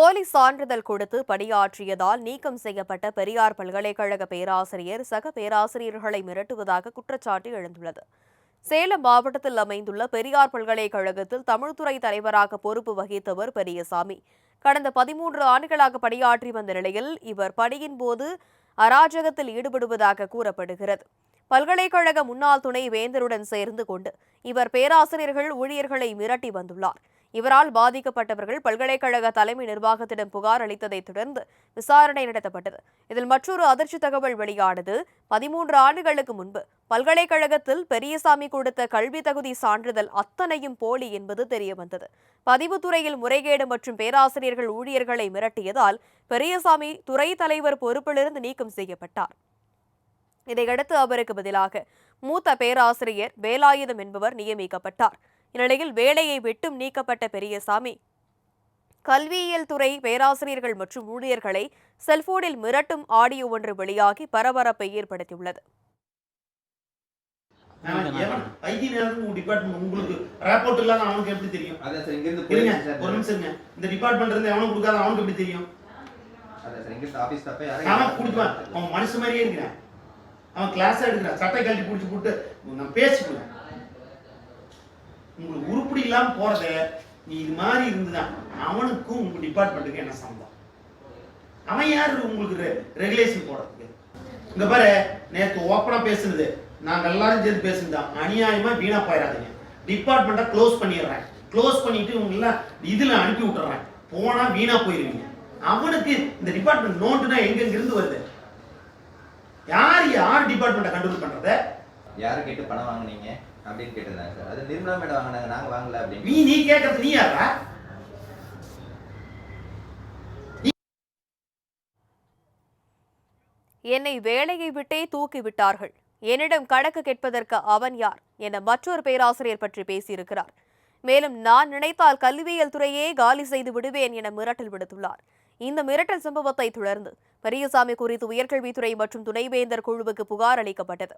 போலி சான்றிதழ் கொடுத்து பணியாற்றியதால் நீக்கம் செய்யப்பட்ட பெரியார் பல்கலைக்கழக பேராசிரியர் சக பேராசிரியர்களை மிரட்டுவதாக குற்றச்சாட்டு எழுந்துள்ளது. சேலம் மாவட்டத்தில் அமைந்துள்ள பெரியார் பல்கலைக்கழகத்தில் தமிழ்துறை தலைவராக பொறுப்பு வகித்தவர் பெரியசாமி. கடந்த பதிமூன்று ஆண்டுகளாக பணியாற்றி வந்த நிலையில் இவர் பணியின் போது அராஜகத்தில் ஈடுபடுவதாக கூறப்படுகிறது. பல்கலைக்கழக முன்னாள் துணை வேந்தருடன் சேர்ந்து கொண்டு இவர் பேராசிரியர்கள் ஊழியர்களை மிரட்டி வந்துள்ளார். இவரால் பாதிக்கப்பட்டவர்கள் பல்கலைக்கழக தலைமை நிர்வாகத்திடம் புகார் அளித்ததைத் தொடர்ந்து விசாரணை நடத்தப்பட்டது. இதில் மற்றொரு அதிர்ச்சி தகவல் வெளியானது பதிமூன்று ஆண்டுகளுக்கு முன்பு பல்கலைக்கழகத்தில் பெரியசாமி கொடுத்த கல்வி தகுதி சான்றிதழ் அத்தனையும் போலி என்பது தெரியவந்தது. பதிவுத்துறையில் முறைகேடு மற்றும் பேராசிரியர்கள் ஊழியர்களை மிரட்டியதால் பெரியசாமி துறை தலைவர் பொறுப்பிலிருந்து நீக்கம் செய்யப்பட்டார். இதையடுத்து அவருக்கு பதிலாக மூத்த பேராசிரியர் வேலாயுதம் என்பவர் நியமிக்கப்பட்டார். இந்நிலையில் வேலையை விட்டும் நீக்கப்பட்ட பெரியசாமி கல்வியியல் துறை பேராசிரியர்கள் மற்றும் ஊழியர்களை செல்போனில் மிரட்டும் ஆடியோ ஒன்று வெளியாகி பரபரப்பை ஏற்படுத்தியுள்ளது. ஐடி நேரத்துக்கு உங்க டிபார்ட்மெண்ட் உங்களுக்கு ராப்போர்ட் இல்லாத அவனுக்கு எப்படி தெரியும்? அதான் சார் இங்கிருந்து இருங்க போயிடுச்சு சார். ஒரு நிமிஷம் இருங்க. இந்த டிபார்ட்மெண்ட் இருந்து அவனுக்கு கொடுக்காத அவனுக்கு எப்படி தெரியும்? அதான் சார் இங்கிருந்து ஆபீஸ் தப்ப அவன் குடிப்பான் அவன் மனுஷன் மாதிரியே இருக்கிறான். அவன் கிளாஸ் எடுக்கிறான். சட்டை கழட்டி பிடிச்சி போட்டு நான் பேசிக்குவேன் உங்களுக்கு உருப்படி இல்லாம போறத நீ இது மாதிரி இருந்துதான். அவனுக்கும் உங்க டிபார்ட்மெண்ட்டுக்கு என்ன சம்பந்தம்? அவன் யாரு உங்களுக்கு ரெகுலேஷன் போடுறதுக்கு? இங்க பாரு நேற்று ஓப்பனா பேசுனது. நாங்க எல்லாரும் சேர்ந்து பேசுனதுதான் அநியாயமா வீணா போயிடாதீங்க. டிபார்ட்மெண்ட்டை க்ளோஸ் பண்ணிடுறேன். க்ளோஸ் பண்ணிட்டு உங்களை இதுல அனுப்பி விட்டுறேன். போனா வீணா போயிருவீங்க. அவனுக்கு இந்த டிபார்ட்மெண்ட் நோட்டுனா எங்க இருந்து வருது? யார் யார் டிபார்ட்மெண்ட்டை கண்ட்ரோல் பண்றத? யாரை கேட்டு பணம் வாங்குனீங்க? அப்படின்னு கேட்டிருந்தாங்க சார். அது நிர்மலா மேடம் வாங்கினாங்க நாங்க வாங்கல அப்படின்னு. நீ நீ கேட்கறது நீ யாரா என்னை வேலையை விட்டே தூக்கி விட்டார்கள் என்னிடம் கணக்கு கேட்பதற்கு அவன் யார் என மற்றொரு பேராசிரியர் பற்றி பேசியிருக்கிறார். மேலும் நான் நினைத்தால் கல்வியியல் துறையே காலி செய்து விடுவேன் என மிரட்டல் விடுத்துள்ளார். இந்த மிரட்டல் சம்பவத்தை தொடர்ந்து பெரியசாமி குறித்து உயர்கல்வித்துறை மற்றும் துணைவேந்தர் குழுவுக்கு புகார் அளிக்கப்பட்டது.